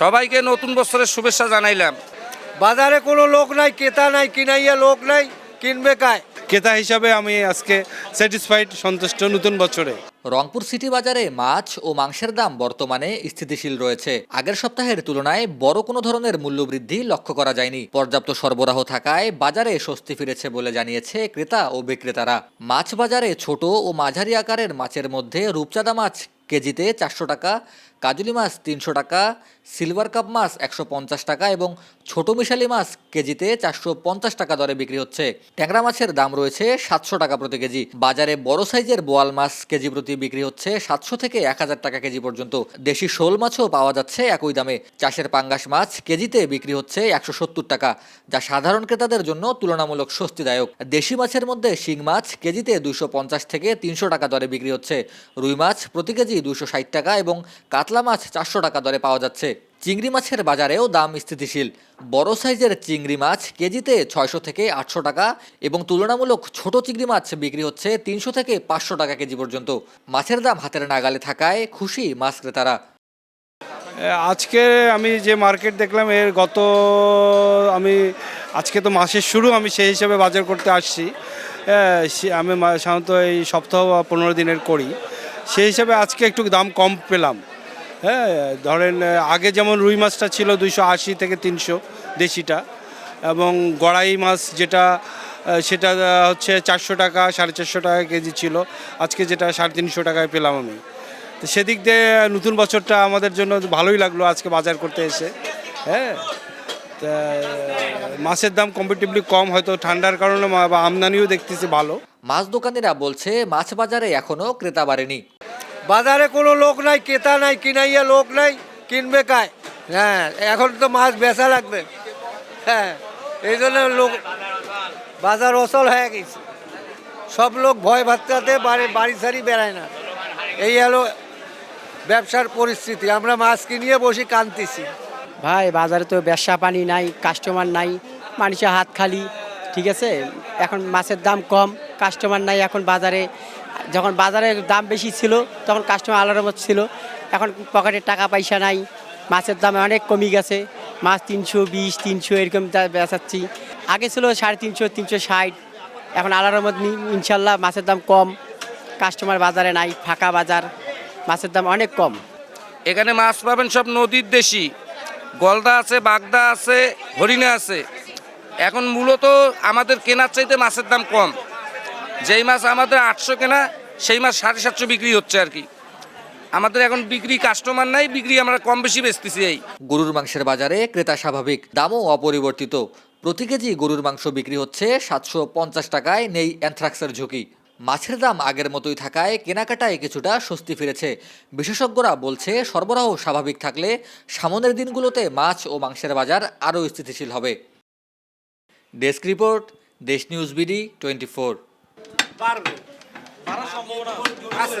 সবাইকে নতুন বছরের শুভেচ্ছা জানাইলাম। বাজারে কোনো লোক নাই ক্রেতা নাই কিনাইয়া লোক নাই কিনবে কায়? ক্রেতা হিসাবে আমি আজকে স্যাটিসফাইড সন্তুষ্ট নতুন বছরে। রংপুর সিটি বাজারে মাছ ও মাংসের দাম বর্তমানে স্থিতিশীল রয়েছে। আগের সপ্তাহের তুলনায় বড় কোনো ধরনের মূল্যবৃদ্ধি লক্ষ্য করা যায়নি। পর্যাপ্ত সরবরাহ থাকায় বাজারে স্বস্তি ফিরেছে বলে জানিয়েছে ক্রেতা ও বিক্রেতারা। মাছ বাজারে ছোট ও মাঝারি আকারের মাছের মধ্যে রূপচাঁদা মাছ কেজিতে চারশো টাকা, কাজুলি মাছ তিনশো টাকা, সিলভার কাপ মাছ একশো পঞ্চাশ টাকা এবং ছোট মিশালি মাছ কেজিতে চারশো পঞ্চাশ টাকা দরে বিক্রি হচ্ছে। ট্যাংরা মাছের দাম রয়েছে সাতশো টাকা প্রতি কেজি। বাজারে বড় সাইজের বোয়াল মাছ কেজি প্রতি বিক্রি হচ্ছে সাতশো থেকে এক হাজার টাকা কেজি পর্যন্ত। দেশি শোল মাছও পাওয়া যাচ্ছে একই দামে। চাষের পাঙ্গাস মাছ কেজিতে বিক্রি হচ্ছে একশো সত্তর টাকা, যা সাধারণ ক্রেতাদের জন্য তুলনামূলক স্বস্তিদায়ক। দেশি মাছের মধ্যে শিং মাছ কেজিতে দুশো পঞ্চাশ থেকে তিনশো টাকা দরে বিক্রি হচ্ছে। রুই মাছ প্রতি কেজি দুশো ষাট টাকা এবং কাতলা মাছ চারশো টাকা দরে পাওয়া যাচ্ছে। চিংড়ি মাছের বাজারেও দাম স্থিতিশীল। বড় সাইজের চিংড়ি মাছ কেজিতে ছয়শো থেকে আটশো টাকা এবং তুলনামূলক ছোট চিংড়ি মাছ বিক্রি হচ্ছে তিনশো থেকে পাঁচশো টাকা কেজি পর্যন্ত। মাছের দাম হাতের নাগালে থাকায় খুশি মাছ ক্রেতারা। আজকে আমি যে মার্কেট দেখলাম, এর গত, আমি, আজকে তো মাসের শুরু, আমি সেই হিসাবে বাজার করতে আসছি। আমি সাধারণত এই সপ্তাহ বা পনেরো দিনের করি। সেই হিসাবে আজকে একটু দাম কম পেলাম। হ্যাঁ ধরেন, আগে যেমন রুই মাছটা ছিল দুইশো আশি থেকে তিনশো দেশিটা এবং গড়াই মাছ যেটা, সেটা হচ্ছে চারশো টাকা, সাড়ে চারশো টাকা কেজি ছিল। আজকে যেটা সাড়ে তিনশো টাকায় পেলাম আমি। তো সেদিক দিয়ে নতুন বছরটা আমাদের জন্য ভালোই লাগল আজকে বাজার করতে এসে। হ্যাঁ মাছের দাম কম্পিটিভলি কম, হয়তো ঠান্ডার কারণে আমদানিও দেখতেছি ভালো। মাছ দোকানিরা বলছে, মাছ বাজারে এখনও ক্রেতা বাড়েনি। বাজারে কোনো লোক নাই, ক্রেতা নাই, কিনাইয়া লোক নাই, কিনবে কায়? হ্যাঁ এখন তো মাছ বেচা লাগবে। হ্যাঁ এই জন্য লোক বাজার অচল হয়ে গেছে। সব লোক ভয় ভাবতে বাড়ি বাড়ি সারি বেড়ায় না। এই হলো ব্যবসার পরিস্থিতি। আমরা মাছ কিনিয়ে বসে, কানতেছি। ভাই, বাজারে তো ব্যবসা পানি নাই কাস্টমার নাই, মানুষের হাত খালি, ঠিক আছে? এখন মাছের দাম কম কাস্টমার নাই এখন বাজারে। যখন বাজারে দাম বেশি ছিল, তখন কাস্টমার আলাদা মতো ছিল। এখন পকেটে টাকা পয়সা নাই, মাছের দাম অনেক কমে গেছে। মাছ তিনশো, বিশ, তিনশো এরকম বেচাচ্ছি। আগে ছিল সাড়ে তিনশো তিনশো ষাট। এখন আলাদার মধ্যে ইনশাল্লাহ মাছের দাম কম। কাস্টমার বাজারে নাই, ফাঁকা বাজার। মাছের দাম অনেক কম। এখানে মাছ পাবেন সব নদীর দেশি। গলদা আছে, বাগদা আছে, হরিণা আছে। এখন মূলত আমাদের কেনার চাইতে মাছের দাম কম। যেই মাছ আমাদের আটশো কেনা, সেই মাছ সাড়ে সাতশো বিক্রি হচ্ছে আর কি। আমাদের এখন বিক্রি কাস্টমার নাই, বিক্রি আমরা কম বেশি বেচতেছি এই। গরুর মাংসের বাজারে ক্রেতা স্বাভাবিক, দামও অপরিবর্তিত। প্রতি কেজি গরুর মাংস বিক্রি হচ্ছে সাতশো পঞ্চাশ টাকায়, নেই অ্যানথ্রাক্সের ঝুঁকি। মাছের দাম আগের মতোই থাকায় কেনাকাটায় কিছুটা স্বস্তি ফিরেছে। বিশেষজ্ঞরা বলছে, সরবরাহ স্বাভাবিক থাকলে সামনের দিনগুলোতে মাছ ও মাংসের বাজার আরও স্থিতিশীল হবে। ডেস্ক রিপোর্ট, দেশ নিউজ বিডি টোয়েন্টি ফোর পারার সম্ভাবনা আছে।